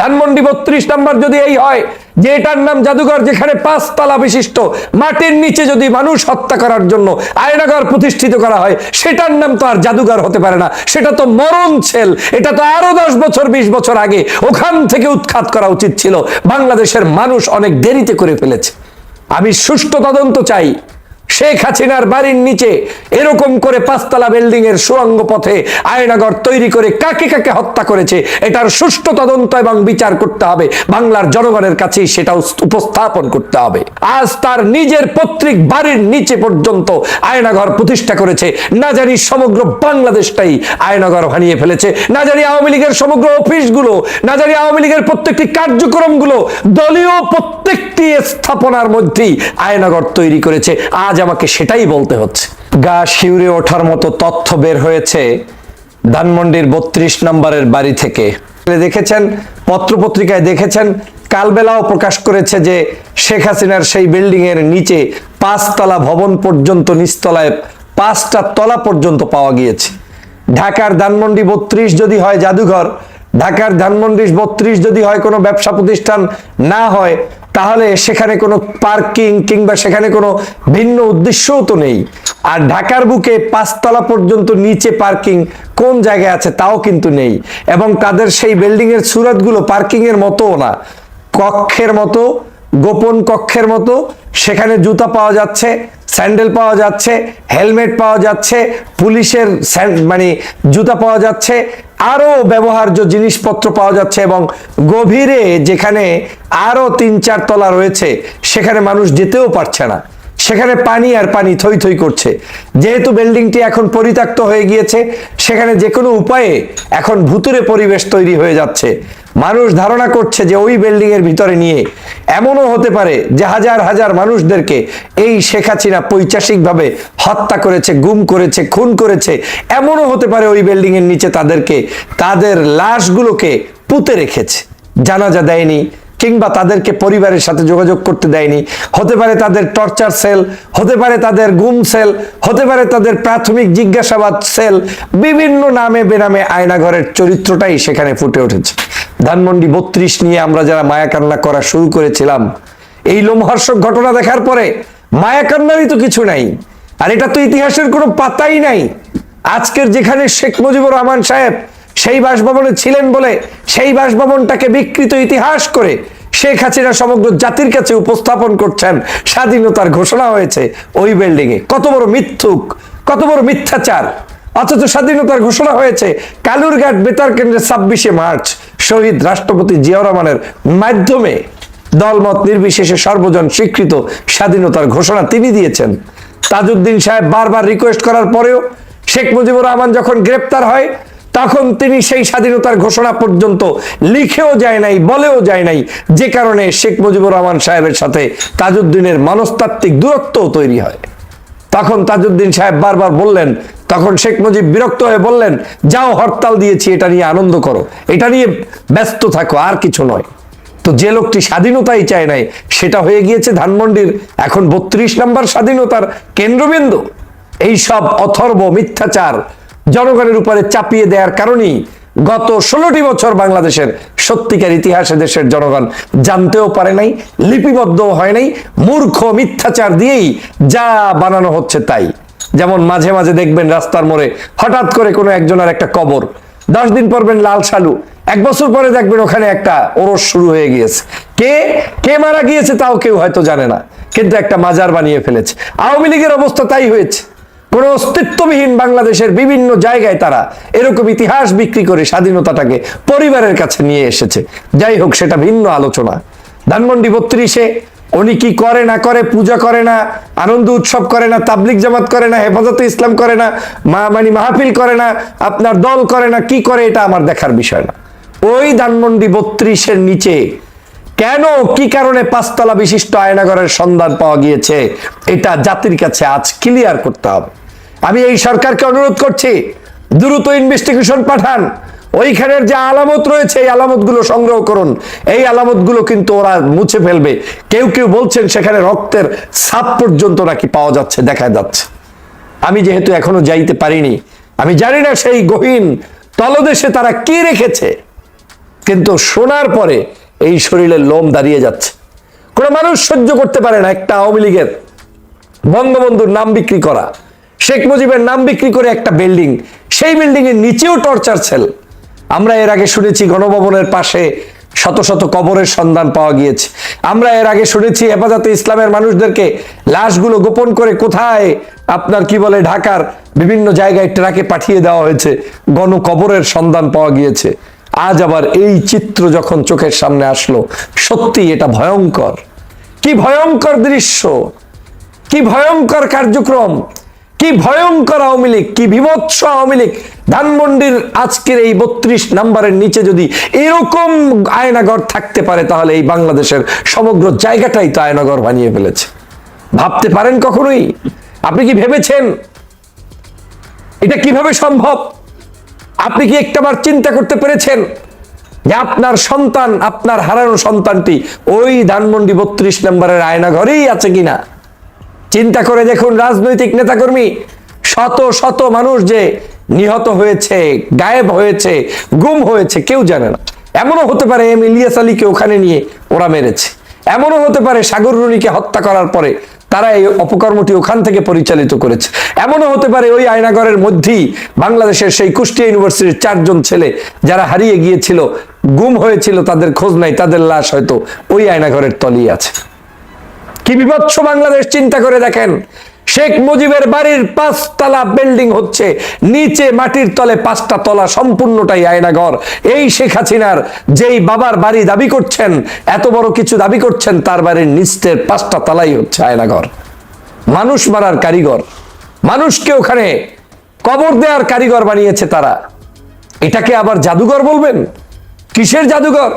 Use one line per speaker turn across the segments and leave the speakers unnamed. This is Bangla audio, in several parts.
ধানমন্ডি বত্রিশ নাম্বার যদি এই হয়, যে এটার নাম জাদুঘর যেখানে পাঁচ পাঁচতলা বিশিষ্ট, মাটির নিচে যদি মানুষ হত্যা করার জন্য আয়নাঘর প্রতিষ্ঠিত করা হয়, সেটার নাম তো আর জাদুঘর হতে পারে না। সেটা তো মরণ ছেল। এটা তো আরও দশ বছর, বিশ বছর আগে ওখান থেকে উৎখাত করা উচিত ছিল। বাংলাদেশের মানুষ অনেক দেরিতে করে ফেলেছে। আমি সুষ্ঠু তদন্ত চাই। শেখ হাসিনার বাড়ির নিচে এরকম করে পাঁচতলা বিল্ডিং এর সুরঙ্গ পথে আয়নাগর তৈরি করে কাকে কাকে হত্যা করেছে, এটার সুষ্ঠু তদন্ত এবং বিচার করতে হবে। বাংলার জনগণের কাছেই সেটা উপস্থাপন করতে হবে। আজ তার নিজের পৈতৃক বাড়ির নিচে পর্যন্ত আয়নাঘর প্রতিষ্ঠা করেছে। না জানি সমগ্র বাংলাদেশটাই আয়নাঘর ভানিয়ে ফেলেছে। না জানি আওয়ামী লীগের সমগ্র অফিসগুলো, না জানি আওয়ামী লীগের প্রত্যেকটি কার্যক্রমগুলো, দলীয় প্রত্যেকটি স্থাপনার মধ্যেই আয়নাঘর তৈরি করেছে। আজ আমাকে সেটাই বলতে হচ্ছে। গা শিউরে ওঠার মতো তথ্য বের হয়েছে ধানমন্ডির বত্রিশ নম্বরের বাড়ি থেকে। দেখেছেন, পত্রপত্রিকায় দেখেছেন, কালবেলাও প্রকাশ করেছে যে শেখ হাসিনার সেই বিল্ডিং এর নিচে পাঁচতলা ভবন পর্যন্ত, নিচতলায় পাঁচটা তলা পর্যন্ত পাওয়া গিয়েছে। ঢাকার ধানমন্ডি বত্রিশ যদি হয় জাদুঘর, ঢাকার ধানমন্ডি বত্রিশ যদি হয় কোনো ব্যবসা প্রতিষ্ঠান না হয় তাহলে সেখানে কোনো পার্কিং কিংবা সেখানে কোনো ভিন্ন উদ্দেশ্যও তো নেই। আর ঢাকার বুকে পাঁচতলা পর্যন্ত নিচে পার্কিং কোন জায়গায় আছে তাও কিন্তু নেই। এবং তাদের সেই বিল্ডিংয়ের সুরতগুলো পার্কিং এর মতোও না। কক্ষের মতো, গোপন কক্ষের মতো, সেখানে জুতা পাওয়া যাচ্ছে। স্যান্ডেল পাওয়া যাচ্ছে, হেলমেট পাওয়া যাচ্ছে, পুলিশের মানে জুতা পাওয়া যাচ্ছে, আরও ব্যবহার্য জিনিসপত্র পাওয়া যাচ্ছে এবং গভীরে যেখানে আরও তিন চার তলা রয়েছে, সেখানে মানুষ যেতেও পারছে না। সেখানে পানি আর পানি থই থই করছে। যেহেতু বিল্ডিংটি এখন পরিত্যক্ত হয়ে গিয়েছে, সেখানে যে কোনো উপায়ে এখন ভুতুরে পরিবেশ তৈরি হয়ে যাচ্ছে। মানুষ ধারণা করছে যে ওই বিল্ডিং এর ভিতরে নিয়ে এমনও হতে পারে যে হাজার হাজার মানুষদেরকে এই শেখ হাসিনা পৈচাসিকভাবে হত্যা করেছে, গুম করেছে, খুন করেছে, এমনও হতে পারে ওই বিল্ডিং এর নিচে তাদেরকে, তাদের লাশগুলোকে পুঁতে রেখেছে। জানাজা দেয়নি। কিংবা তাদেরকে পরিবারের সাথে যোগাযোগ করতে দেয়নি। হতে পারে তাদের টর্চার সেল হতে পারে তাদের গুম সেল হতে পারে তাদের প্রাথমিক জিজ্ঞাসাবাদ সেল বিভিন্ন নামে বেনামে আয়নাঘরের চরিত্রটাই সেখানে ফুটে উঠেছে। ধানমন্ডি বত্রিশ নিয়ে আমরা যারা মায়া কান্না করা শুরু করেছিলাম, এই লোমহর্ষক ঘটনা দেখার পরে মায়া কান্নারই তো কিছু নাই। আর এটা তো ইতিহাসের কোনো পাতাই নাই। আজকের যেখানে শেখ মুজিবুর রহমান সাহেব সেই বাসভবনে ছিলেন বলে সেই বাসভবনটাকে বিকৃত ইতিহাস করে শেখ হাসিনা সমগ্র জাতির কাছে উপস্থাপন করছেন। স্বাধীনতার ঘোষণা হয়েছে ওই বিল্ডিং এ। কত বড় মিথ্যুক, কত বড় মিথ্যাচার। অথচ স্বাধীনতার ঘোষণা হয়েছে কালুরঘাট বেতার কেন্দ্রে ছাব্বিশে মার্চ শহীদ রাষ্ট্রপতি জিয়াউর রহমানের মাধ্যমে। দলমত নির্বিশেষে সর্বজন স্বীকৃত স্বাধীনতার ঘোষণা তিনি দিয়েছেন। তাজউদ্দিন সাহেব বারবার রিকোয়েস্ট করার পরেও শেখ মুজিবুর রহমান যখন গ্রেপ্তার হয় তখন তিনি সেই স্বাধীনতার ঘোষণা পর্যন্ত লিখেও যায় নাই, বলেও যায় নাই। যে কারণে শেখ মুজিবুর রহমান সাহেবের সাথে তাজউদ্দিনের মনস্তাত্ত্বিক দূরত্বও তৈরি হয়। তখন তাজউদ্দিন সাহেব বারবার বললেন, তখন শেখ মুজিব বিরক্ত হয়ে বললেন, যাও হরতাল দিয়েছি, এটা নিয়ে আনন্দ করো। এটা নিয়ে ব্যস্ত থাকো, আর কিছু নয়। তো যে লোকটি স্বাধীনতাই চায় নাই, সেটা হয়ে গিয়েছে ধানমন্ডির এখন বত্রিশ নম্বর স্বাধীনতার কেন্দ্রবিন্দু। এই সব অথর্ব মিথ্যাচার জনগণের উপরে চাপিয়ে দেওয়ার কারণেই গত ষোলোটি বছর বাংলাদেশের সত্যিকার ইতিহাসে দেশের জনগণ জানতেও পারে নাই, লিপিবদ্ধও হয় নাই, মূর্খ, মিথ্যাচার দিয়েই যা বানানো হচ্ছে তাই। যেমন মাঝে মাঝে দেখবেন রাস্তার মোড়ে হঠাৎ করে কোনো একজনের একটা কবর, দশ দিন পরবেন লাল সালু এক বছর পরে দেখবেন ওখানে একটা ওরস শুরু হয়ে গিয়েছে। কে? কে মারা গিয়েছে তাও কেউ হয়তো জানে না, কিন্তু একটা মাজার বানিয়ে ফেলেছে। আওয়ামী লীগের অবস্থা তাই হয়েছে। কোন অস্তিত্ববিহীন বাংলাদেশের বিভিন্ন জায়গায় তারা এরকম ইতিহাস বিক্রি করে স্বাধীনতাটাকে পরিবারের কাছে নিয়ে এসেছে। যাই হোক, সেটা ভিন্ন আলোচনা। ধানমন্ডি বত্রিশে, উনি কি করে না করে, পূজা করে না, আনন্দ উৎসব করে না তাবলিক জামাত করে না, হেফাজতে ইসলাম করে না, মা মানে মাহফিল করে না, আপনার দল করে না, কি করে, এটা আমার দেখার বিষয় না। ওই ধানমন্ডি বত্রিশের নিচে কেন, কি কারণে পাঁচতলা বিশিষ্ট আয়নাগরের সন্ধান পাওয়া গিয়েছে, এটা জাতির কাছে আজ ক্লিয়ার করতে হবে। আমি এই সরকারকে অনুরোধ করছি, দ্রুত ইনভেস্টিগেশন পাঠান। ওইখানের যে আলামত রয়েছে, এই আলামতগুলো সংগ্রহ করুন। এই আলামতগুলো কিন্তু ওরা মুছে ফেলবে। কেউ কেউ বলছেন সেখানে রক্তের ছাপ পর্যন্ত নাকি পাওয়া যাচ্ছে, দেখা যাচ্ছে। আমি যেহেতু এখনও যাইতে পারিনি, আমি জানি না সেই গহীন তলদেশে তারা কি রেখেছে, কিন্তু শোনার পরে এই শরীরের লোম দাঁড়িয়ে যাচ্ছে। কোনো মানুষ সহ্য করতে পারে না একটা আওয়ামী লীগের বঙ্গবন্ধুর নাম বিক্রি করা। শেখ মুজিবের নাম বিক্রি করে একটা বিল্ডিং, সেই বিল্ডিং এর নিচেও টর্চার সেল। আমরা এর আগে শুনেছি গণভবনের পাশে শত শত কবরের সন্ধান পাওয়া গিয়েছে। আমরা এর আগে শুনেছি হেফাজতে ইসলামের মানুষদেরকে লাশগুলো গোপন করে কোথায়, আপনার কি বলে ঢাকার বিভিন্ন জায়গায় ট্রাকে পাঠিয়ে দেওয়া হয়েছে গণ কবরের সন্ধান পাওয়া গিয়েছে। আজ আবার এই চিত্র যখন চোখের সামনে আসলো, সত্যি এটা ভয়ঙ্কর। কি ভয়ঙ্কর দৃশ্য, কি ভয়ঙ্কর কার্যক্রম। কি ভয়ঙ্কর আওয়ামী লীগ, কি বিভৎস আওয়ামী লীগ। ধানমন্ডির আজকের এই বত্রিশ নাম্বারের নিচে যদি এরকম আয়নাগর থাকতে পারে, তাহলে এই বাংলাদেশের সমগ্র জায়গাটাই তো আয়নাগর বানিয়ে ফেলেছে। ভাবতে পারেন কখনোই? আপনি কি ভেবেছেন? এটা কীভাবে সম্ভব? আপনি কি একটাবার চিন্তা করতে পেরেছেন যে আপনার সন্তান, আপনার হারানো সন্তানটি ওই ধানমন্ডি বত্রিশ নম্বরের আয়নাঘরেই আছে কিনা? চিন্তা করে দেখুন রাজনৈতিক নেতাকর্মী। শত শত মানুষ যে নিহত হয়েছে, গায়েব হয়েছে, গুম হয়েছে, কেউ জানে না। এমনও হতে পারে এম ইলিয়াস আলীকে ওখানে নিয়ে ওরা মেরেছে। এমনও হতে পারে সাগর রুনিকে হত্যা করার পরে তারা এই অপকর্মটি ওখান থেকে পরিচালিত করেছে। এমনও হতে পারে ওই আয়নাগরের মধ্যেই বাংলাদেশের সেই কুষ্টিয়া ইউনিভার্সিটির চারজন ছেলে যারা হারিয়ে গিয়েছিল, গুম হয়েছিল, তাদের খোঁজ নাই, তাদের লাশ হয়তো ওই আয়নাঘরের তলিয়ে আছে। কি বিভৎস বাংলাদেশ চিন্তা করে দেখেন। শেখ মুজিবের বাড়ির পাঁচতলা বিল্ডিং হচ্ছে, নিচে মাটির তলে পাঁচটা তলা, সম্পূর্ণটাই আয়নাঘর। এই শেখ হাসিনার যেই বাবার বাড়ি দাবি করছেন, এত বড় কিছু দাবি করছেন, তার বাড়ির নিচের পাঁচটা তলাই হচ্ছে আয়নাঘর। মানুষ মারার কারিগর। মানুষকে ওখানে কবর দেওয়ার কারিগর বানিয়েছে তারা। এটাকে আবার জাদুঘর বলবেন? কিসের জাদুঘর?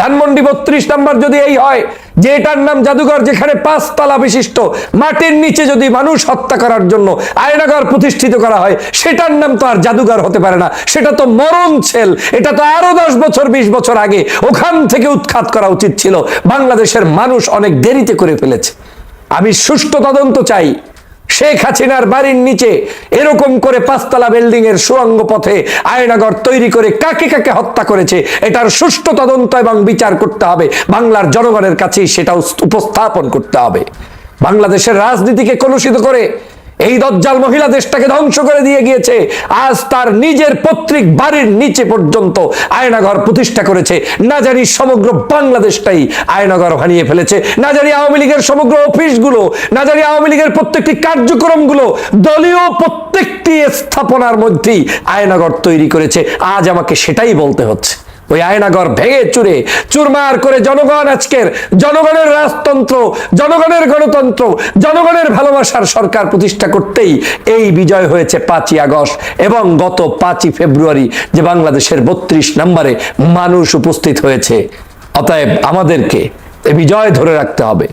ধানমন্ডি বত্রিশ নাম্বার যদি এই হয়, যে এটার নাম জাদুঘর যেখানে পাঁচতলা বিশিষ্ট, মাটির নিচে যদি মানুষ হত্যা করার জন্য আয়নাঘর প্রতিষ্ঠিত করা হয়, সেটার নাম তো আর জাদুঘর হতে পারে না। সেটা তো মরণ ছেল। এটা তো আরও দশ বছর, বিশ বছর আগে ওখান থেকে উৎখাত করা উচিত ছিল। বাংলাদেশের মানুষ অনেক দেরিতে করে ফেলেছে। আমি সুষ্ঠু তদন্ত চাই। শেখ হাসিনার বাড়ির নিচে এরকম করে পাঁচতলা বিল্ডিং এর সুরঙ্গ পথে আয়নাগর তৈরি করে কাকে কাকে হত্যা করেছে, এটার সুষ্ঠু তদন্ত এবং বিচার করতে হবে। বাংলার জনগণের কাছেই সেটা উপস্থাপন করতে হবে। বাংলাদেশের রাজনীতিকে কলুষিত করে এই দজ্জাল মহিলা দেশটাকে ধ্বংস করে দিয়ে গিয়েছে। আজ তার নিজের পৈতৃক বাড়ির নিচে পর্যন্ত আয়নাঘর প্রতিষ্ঠা করেছে। না জানি সমগ্র বাংলাদেশটাই আয়নাঘর বানিয়ে ফেলেছে। না জানি আওয়ামী লীগের সমগ্র অফিসগুলো, না জানি আওয়ামী লীগের প্রত্যেকটি কার্যক্রমগুলো, দলীয় প্রত্যেকটি স্থাপনার মধ্যেই আয়নাঘর তৈরি করেছে। আজ আমাকে সেটাই বলতে হচ্ছে। ওই আয়নাঘর ভেঙে চুরে চুরমার করে জনগণ আজকের জনগণের রাজতন্ত্র, জনগণের গণতন্ত্র, জনগণের ভালোবাসার সরকার প্রতিষ্ঠা করতেই এই বিজয় হয়েছে পাঁচই আগস্ট এবং গত পাঁচই ফেব্রুয়ারি যে বাংলাদেশের বত্রিশ নম্বরে মানুষ উপস্থিত হয়েছে। অতএব আমাদেরকে এই বিজয় ধরে রাখতে হবে।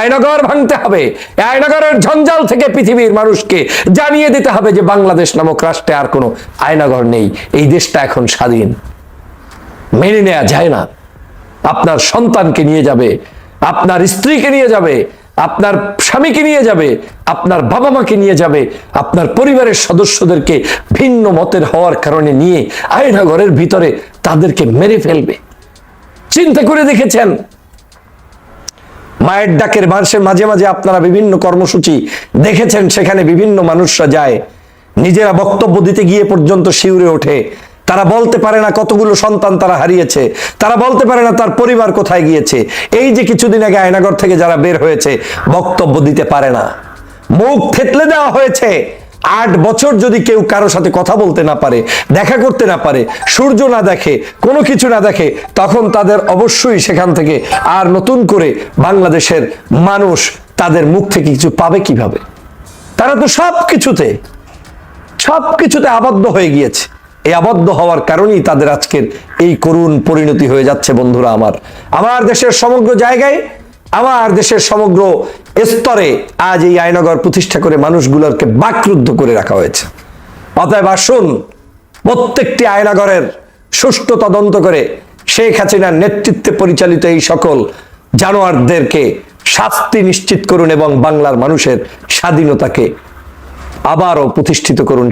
আয়নগর ভাঙতে হবে। আয়নগরের ঝঞ্ঝাল থেকে পৃথিবীর মানুষকে জানিয়ে দিতে হবে যে বাংলাদেশ নামক রাষ্ট্রে আর কোনো আয়নাগর নেই। এই দেশটা এখন স্বাধীন। মেনে নেওয়া যায় না। আপনার সন্তানকে নিয়ে যাবে, আপনার স্ত্রীকে নিয়ে যাবে, আপনার স্বামীকে নিয়ে যাবে, আপনার বাবা মাকে নিয়ে যাবে, আপনার পরিবারের সদস্যদেরকে ভিন্ন মতের হওয়ার কারণে নিয়ে আয়নাঘরের ভিতরে তাদেরকে মেরে ফেলবে। চিন্তা করে দেখেছেন? মায়ের ডাকের মাসে মাঝে মাঝে আপনারা বিভিন্ন কর্মসূচি দেখেছেন, সেখানে বিভিন্ন মানুষরা যায়, নিজেরা বক্তব্য দিতে গিয়ে পর্যন্ত শিউরে ওঠে। তারা বলতে পারে না কতগুলো সন্তান তারা হারিয়েছে, তারা বলতে পারে না তার পরিবার কোথায় গিয়েছে। এই যে কিছুদিন আগে আয়নাগর থেকে যারা বের হয়েছে, বক্তব্য দিতে পারে না। মুখ থেতলে দেওয়া হয়েছে। আট বছর যদি কেউ কারও সাথে কথা বলতে না পারে, দেখা করতে না পারে, সূর্য না দেখে, কোনো কিছু না দেখে, তখন তাদের অবশ্যই সেখান থেকে আর নতুন করে বাংলাদেশের মানুষ তাদের মুখ থেকে কিছু পাবে কীভাবে? তারা তো সব কিছুতে সব কিছুতে আবদ্ধ হয়ে গিয়েছে। এই আবদ্ধ হওয়ার কারণেই তাদের আজকের এই করুণ পরিণতি হয়ে যাচ্ছে বন্ধুরা আমার। আমার দেশের সমগ্র জায়গায়, আমার দেশের সমগ্র স্তরে আজ এই আয়নগর প্রতিষ্ঠা করে মানুষগুলোকে বাকরুদ্ধ করে রাখা হয়েছে। অতএব আসুন, প্রত্যেকটি আয়নাগরের সুষ্ঠু তদন্ত করে শেখ হাসিনার নেতৃত্বে পরিচালিত এই সকল জানোয়ারদেরকে শাস্তি নিশ্চিত করুন এবং বাংলার মানুষের স্বাধীনতাকে আবারও প্রতিষ্ঠিত করুন।